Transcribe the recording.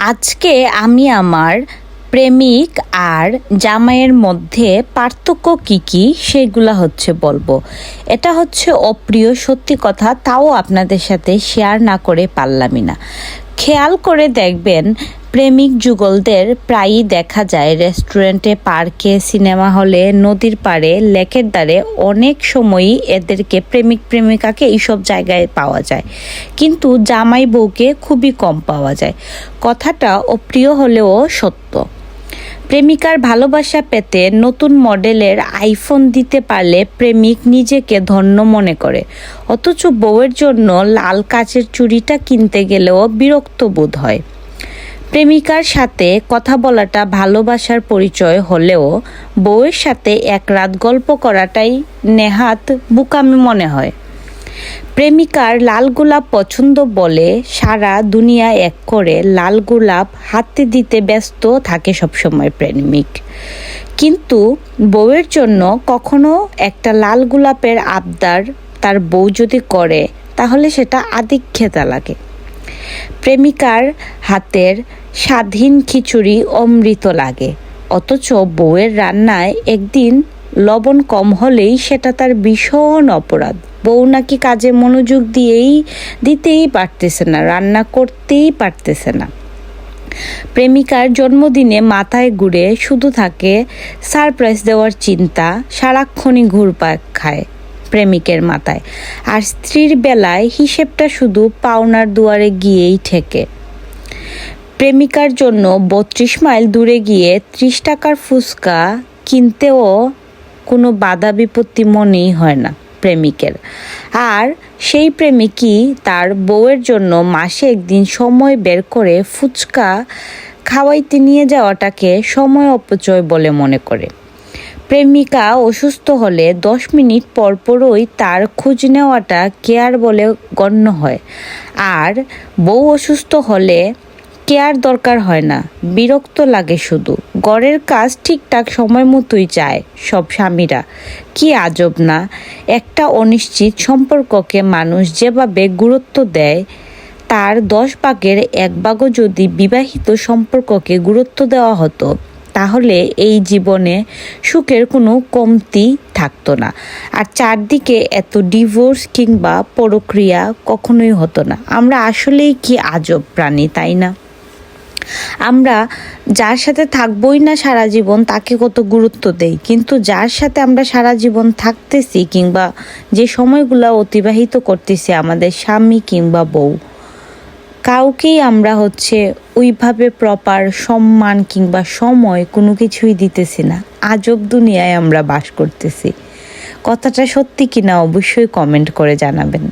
আজকে আমি আমার প্রেমিক আর জামাইয়ের মধ্যে পার্থক্য কি কি সেগুলা হচ্ছে বলব। এটা হচ্ছে অপ্রিয় সত্যি কথা, তাও আপনাদের সাথে শেয়ার না করে পারলামই না। খেয়াল করে দেখবেন প্রেমিক যুগলদের প্রায়ই দেখা যায় রেস্টুরেন্টে, পার্কে, সিনেমা হলে, নদীর পাড়ে, লেকের দ্বারে অনেক সময়ই এদেরকে প্রেমিক প্রেমিকাকে এইসব জায়গায় পাওয়া যায়। কিন্তু জামাই বউকে খুবই কম পাওয়া যায়। কথাটা অপ্রিয় হলেও সত্য। প্রেমিকার ভালোবাসা পেতে নতুন মডেলের আইফোন দিতে পারলে প্রেমিক নিজেকে ধন্য মনে করে। অথচ বউয়ের জন্য লাল কাচের চুড়িটা কিনতে গেলেও বিরক্ত বোধ হয়। প্রেমিকার সাথে কথা বলাটা ভালোবাসার পরিচয় হলেও বউয়ের সাথে এক রাত গল্প করাটাই নেহাত বুকামি মনে হয়। প্রেমিকার লাল গোলাপ পছন্দ বলে সারা দুনিয়া এক করে লাল গোলাপ হাতে দিতে ব্যস্ত থাকে সবসময় প্রেমিক। কিন্তু বউয়ের জন্য কখনো একটা লাল গোলাপের আবদার তার বউ যদি করে, তাহলে সেটা আদিক্ষেতা লাগে। প্রেমিকার হাতের স্বাধীন খিচুড়ি অমৃত লাগে। অথচ বউয়ের রান্নায় একদিন লবণ কম হলেই সেটা তার ভীষণ অপরাধ। বউ নাকি কাজে মনোযোগ দিয়েই দিতেই পারতেছে না, রান্না করতেই পারতেছে না। প্রেমিকার জন্মদিনে মাথায় ঘুরে শুধু থাকে সারপ্রাইজ দেওয়ার চিন্তা, সারাক্ষণই ঘুরপাক খায় প্রেমিকের মাথায়। আর স্ত্রীর বেলায় হিসেবটা শুধু পাওনার দুয়ারে গিয়েই ঠেকে। প্রেমিকার জন্য বত্রিশ মাইল দূরে গিয়ে ত্রিশ টাকার ফুচকা কিনতেও কোনো বাধা বিপত্তি মনেই হয় না প্রেমিকের। আর সেই প্রেমিকই তার বউয়ের জন্য মাসে একদিন সময় বের করে ফুচকা খাওয়াইতে নিয়ে যাওয়াটাকে সময় অপচয় বলে মনে করে। প্রেমিকা অসুস্থ হলে দশ মিনিট পরপরই তার খোঁজ নেওয়াটা কেয়ার বলে গণ্য হয়। আর বউ অসুস্থ হলে কেয়ার দরকার হয় না, বিরক্ত লাগে শুধু। গড়ের কাজ ঠিকঠাক সময় মতোই চায় সব স্বামীরা। কি আজব না, একটা অনিশ্চিত সম্পর্ককে মানুষ যেভাবে গুরুত্ব দেয়, তার দশ ভাগের এক ভাগও যদি বিবাহিত সম্পর্ককে গুরুত্ব দেওয়া হতো, তাহলে এই জীবনে সুখের কোনো কমতি থাকতো না। আর চারদিকে এত ডিভোর্স কিংবা পরক্রিয়া কখনোই হতো না। আমরা আসলেই কি আজব প্রাণী, তাই না? আমরা যার সাথে থাকবই না সারা জীবন, তাকে কত গুরুত্ব দেই। কিন্তু যার সাথে আমরা সারা জীবন থাকতেছি কিংবা যে সময়গুলো অতিবাহিত করতেছি আমাদের স্বামী কিংবা বউ, কাউকেই আমরা হচ্ছে ওইভাবে প্রপার সম্মান কিংবা সময় কোনো কিছুই দিতেছি না। আজব দুনিয়ায় আমরা বাস করতেছি। কথাটা সত্যি কিনা অবশ্যই কমেন্ট করে জানাবেন।